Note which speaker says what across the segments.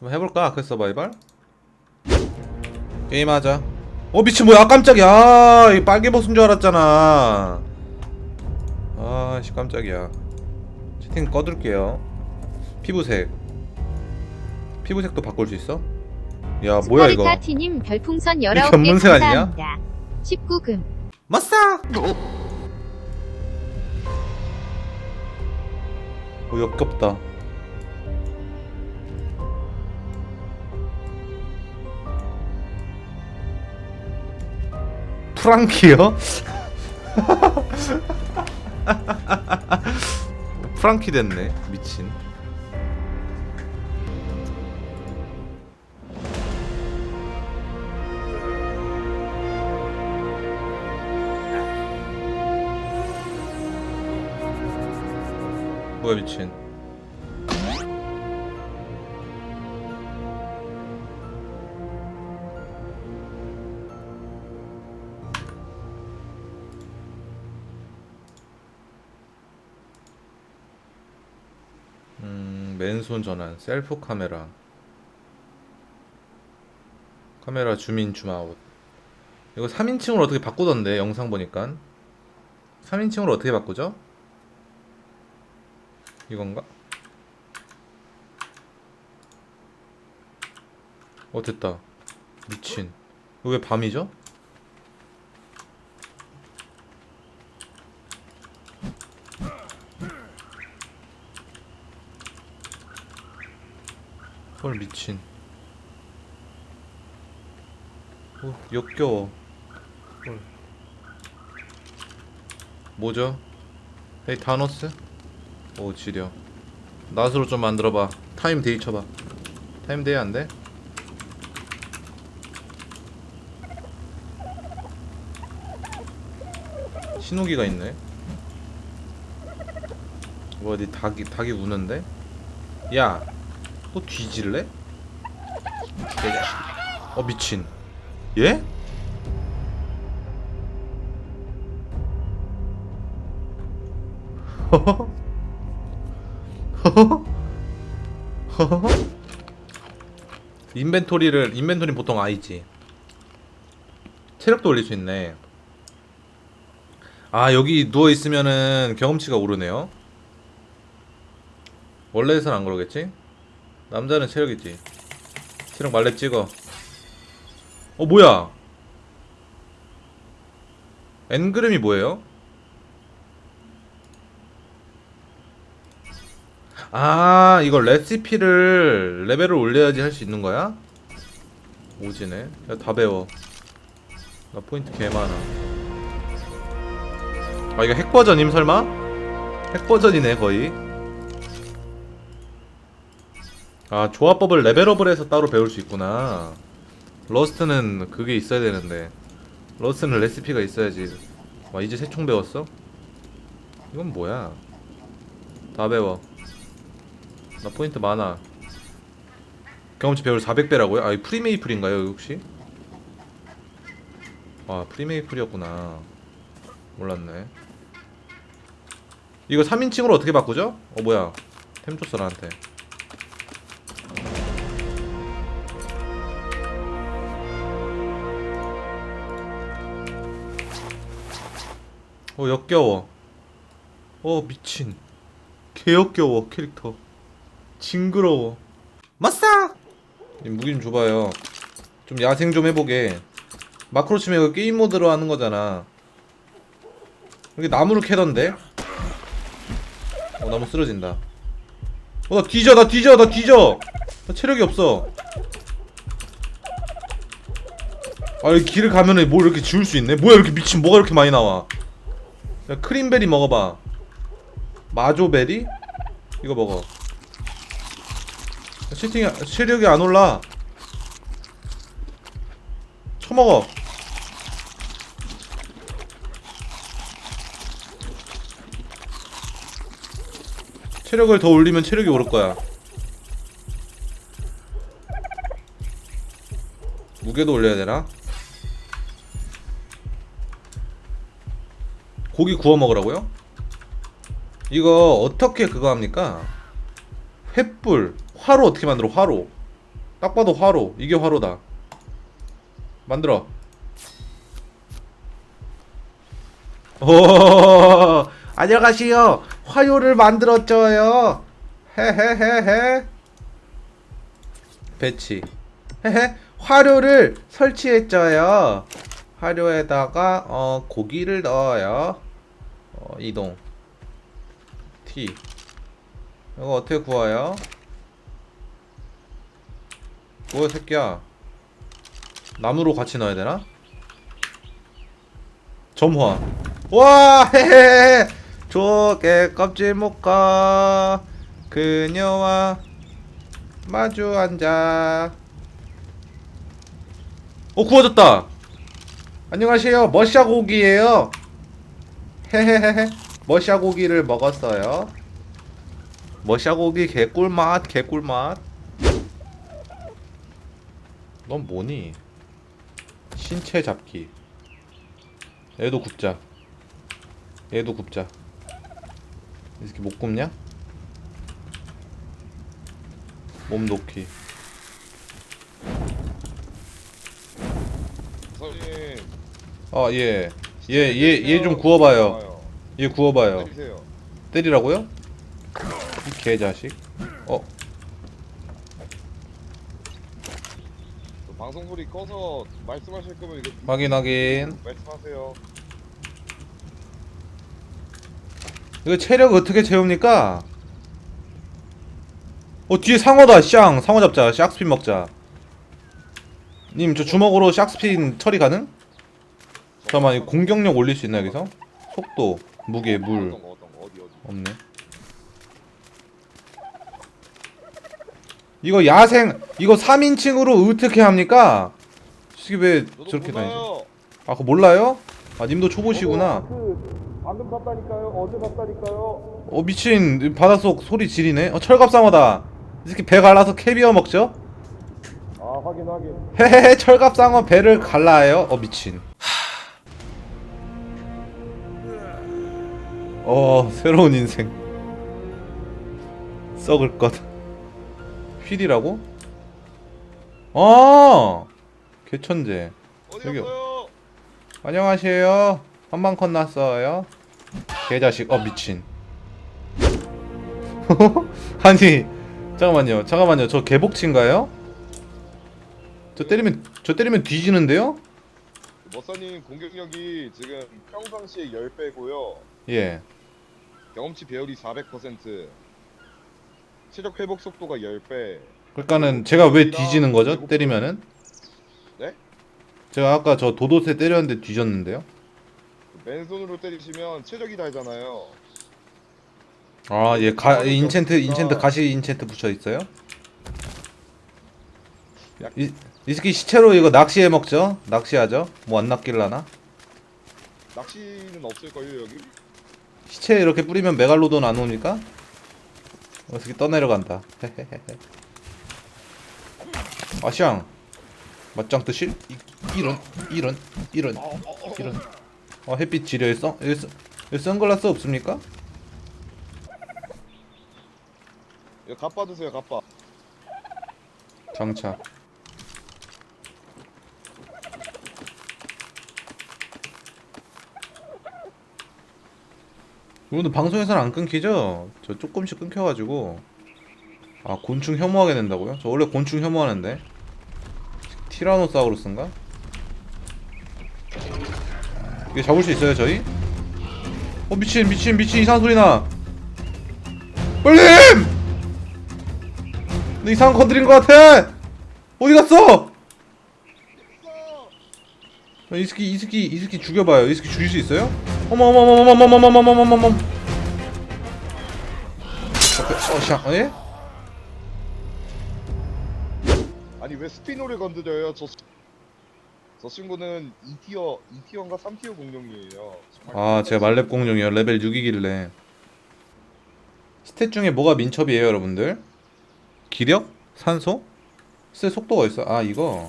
Speaker 1: 한번 해볼까? 아크 서바이벌? 게임하자 어 미친 뭐야 깜짝이야 아, 이 빨개 벗은 줄 알았잖아 아씨 깜짝이야 채팅 꺼둘게요 피부색 피부색도 바꿀 수 있어? 야 뭐야 이거
Speaker 2: 스파르타티님 별풍선
Speaker 1: 이게
Speaker 2: 19개
Speaker 1: 견문색 아니냐?
Speaker 2: 감사합니다. 19금.
Speaker 1: 마싸! 어 역겹다 프랑키요? 프랑키 됐네 미친 뭐야 미친 맨손 전환 셀프 카메라 카메라 줌인 줌아웃 이거 3인칭으로 어떻게 바꾸던데 영상 보니까 3인칭으로 어떻게 바꾸죠? 이건가? 어 됐다 미친 왜 밤이죠? 헐 미친 어 역겨워 헐 뭐죠? 헤이 타노스? 오 지려 낫으로 좀 만들어봐 타임 데이 쳐봐 타임 데이 안 돼? 신호기가 있네 뭐 어디 닭이 닭이 우는데? 야, 또 뒤질래? 개자식. 어 미친. 예? 인벤토리를 인벤토리 보통 I지. 체력도 올릴 수 있네. 아 여기 누워 있으면은 경험치가 오르네요. 원래에선 안 그러겠지? 남자는 체력이지. 체력 말렙 찍어. 어 뭐야? 엔그램이 뭐예요? 아 이거 레시피를 레벨을 올려야지 할 수 있는 거야? 오지네. 야, 다 배워. 나 포인트 개 많아. 아 이거 핵 버전임 설마? 핵 버전이네 거의. 아 조합법을 레벨업을 해서 따로 배울 수 있구나. 러스트는 그게 있어야 되는데. 러스트는 레시피가 있어야지. 와 이제 새총 배웠어? 이건 뭐야? 다 배워. 나 포인트 많아. 경험치 배울 400배라고요? 아 이 프리메이플인가요 혹시? 아 프리메이플이었구나. 몰랐네. 이거 3인칭으로 어떻게 바꾸죠? 어 뭐야. 템 줬어 나한테 어 역겨워. 어 미친. 개 역겨워 캐릭터. 징그러워. 마싸! 이 무기 좀 줘봐요. 좀 야생 좀 해보게. 마크로 치면 이거 게임 모드로 하는 거잖아. 여기 나무를 캐던데? 어 나무 쓰러진다. 어나 뒤져 나 뒤져 나 뒤져! 나 체력이 없어. 아 여기 길을 가면은 뭘 이렇게 지울 수 있네? 뭐야 이렇게 미친 뭐가 이렇게 많이 나와 야 크림베리 먹어봐. 마조베리? 이거 먹어. 채팅이 체력이 안 올라. 처먹어. 체력을 더 올리면 체력이 오를 거야. 무게도 올려야 되나? 고기 구워 먹으라고요? 이거 어떻게 그거 합니까? 횃불, 화로 어떻게 만들어? 화로. 딱 봐도 화로. 이게 화로다. 만들어. 오, 안녕하세요. 화요를 만들었죠요. 헤헤헤헤. 배치. 헤헤. 화료를 설치했죠요. 화료에다가 어 고기를 넣어요. 어, 이동. T. 이거 어떻게 구워요? 뭐야 새끼야. 나무로 같이 넣어야 되나? 점화. 와 헤헤. 조개 껍질 못가 그녀와 마주 앉아. 어 구워졌다. 안녕하세요. 머샤 고기예요. 헤헤헤헤. 머샤 고기를 먹었어요. 머샤 고기 개꿀맛 개꿀맛. 넌 뭐니? 신체 잡기. 얘도 굽자. 얘도 굽자. 이 새끼 못 굽냐? 몸 놓기.
Speaker 3: 선생님
Speaker 1: 아 예. 얘얘 얘 좀 구워봐요. 얘 구워봐요.
Speaker 3: 때리세요.
Speaker 1: 때리라고요? 이 개자식. 어
Speaker 3: 그 방송 소리 꺼서 말씀하실 거면 이거
Speaker 1: 확인 확인.
Speaker 3: 말씀하세요.
Speaker 1: 이거 체력 어떻게 채웁니까? 어 뒤에 상어다 쌍 상어 잡자 샥스핀 먹자 님 저 주먹으로 샥스핀 처리 가능? 잠깐만 이 공격력 올릴 수 있나 여기서? 속도 무게 물
Speaker 3: 어떤 거 어떤 거 어디 어디.
Speaker 1: 없네 이거 야생 이거 3인칭으로 어떻게 합니까? 이게 왜 저렇게 다니지?
Speaker 3: 몰라요.
Speaker 1: 아 그거 몰라요? 아 님도 초보시구나
Speaker 3: 그 방금 봤다니까요. 어제 봤다니까요.
Speaker 1: 어 미친 바닷속 소리 지리네 어 철갑상어다 이 새끼 배 갈라서 캐비어 먹죠?
Speaker 3: 아 확인 확인.
Speaker 1: 헤헤헤 철갑상어 배를 갈라요 어 미친 어 새로운 인생 썩을 것 휠이라고? 아 개천재.
Speaker 3: 갔어요?
Speaker 1: 안녕하세요 한방컷 났어요 개자식 어 미친 아니 잠깐만요 잠깐만요 저 개복치인가요? 저 때리면 저 때리면 뒤지는데요?
Speaker 3: 그 머사님 공격력이 지금 평상시에 10배고요.
Speaker 1: 예
Speaker 3: 경험치 배열이 400%. 체력 회복 속도가 10배.
Speaker 1: 그러니까는 제가 왜 뒤지는 거죠? 때리면은?
Speaker 3: 네?
Speaker 1: 제가 아까 저 도도새 때렸는데 뒤졌는데요?
Speaker 3: 그 맨손으로 때리시면 체력이 달잖아요.
Speaker 1: 아, 예, 가, 인챈트, 인챈트, 가시 인챈트 붙여 있어요? 이, 이 새끼 시체로 이거 낚시해 먹죠? 낚시하죠? 뭐 안 낚길라나?
Speaker 3: 낚시는 없을걸요 여기?
Speaker 1: 시체 이렇게 뿌리면 메갈로돈 안 옵니까? 어, 이 새끼 떠내려간다. 아샹. 맞짱 뜨실? 이, 이런, 이런, 이런, 이런. 어, 햇빛 지려있어? 여기, 선- 여기 선글라스 없습니까?
Speaker 3: 이거 갑바 드세요 갑바.
Speaker 1: 장착. 이분도 방송에서는 안 끊기죠? 저 조금씩 끊겨가지고 아 곤충 혐오하게 된다고요? 저 원래 곤충 혐오하는데 티라노사우루스인가? 이게 잡을 수 있어요 저희? 어 미친 미친 미친 이상한 소리 나 빨리! 너 이상한 거 건드린 거 같아! 어디 갔어? 야, 이 새끼 이 새끼 이 새끼 죽여봐요. 이 새끼 죽일 수 있어요? 어머 어머 어머 어머 어머 어머 어머 어머 어머. 어샹 예?
Speaker 3: 아니 왜 스피노를 건드려요? 저, 저 친구는 2티어, 2티어인가 3티어 공룡이에요.
Speaker 1: 아 제가 말렙 공룡이요 레벨 6이길래 스탯 중에 뭐가 민첩이에요 여러분들? 기력? 산소? 스탯 속도가 있어 아 이거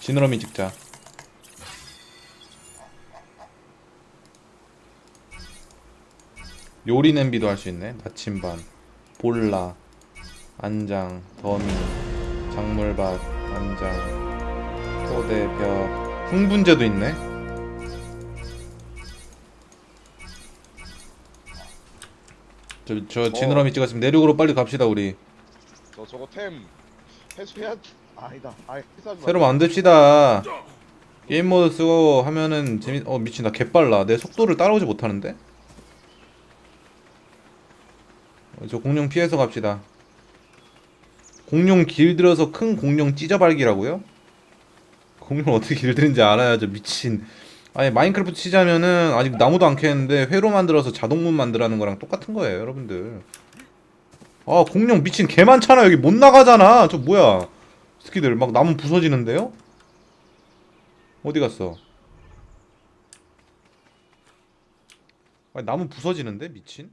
Speaker 1: 지느러미 찍자 요리 냄비도 할 수 있네. 나침반 볼라 안장 더미 작물밭 안장 토대 벽 흥분제도 있네. 저, 저 지느러미 찍었으면 내륙으로 빨리 갑시다 우리.
Speaker 3: 저 저거 템. 회수해야 아니다. 아 회수하지 마.
Speaker 1: 새로 만듭시다. 게임 모드 쓰고 하면은 재밌 어 미친 나 개빨라. 내 속도를 따라오지 못하는데 어, 저 공룡 피해서 갑시다 공룡 길들여서 큰 공룡 찢어발기라고요? 공룡 어떻게 길들인지 알아야죠 미친 아니 마인크래프트 치자면은 아직 나무도 안 캐는데 회로 만들어서 자동문 만들라는 거랑 똑같은 거예요 여러분들 아 공룡 미친 개 많잖아 여기 못 나가잖아 저 뭐야 스키들 막 나무 부서지는데요? 어디 갔어? 아니 나무 부서지는데 미친?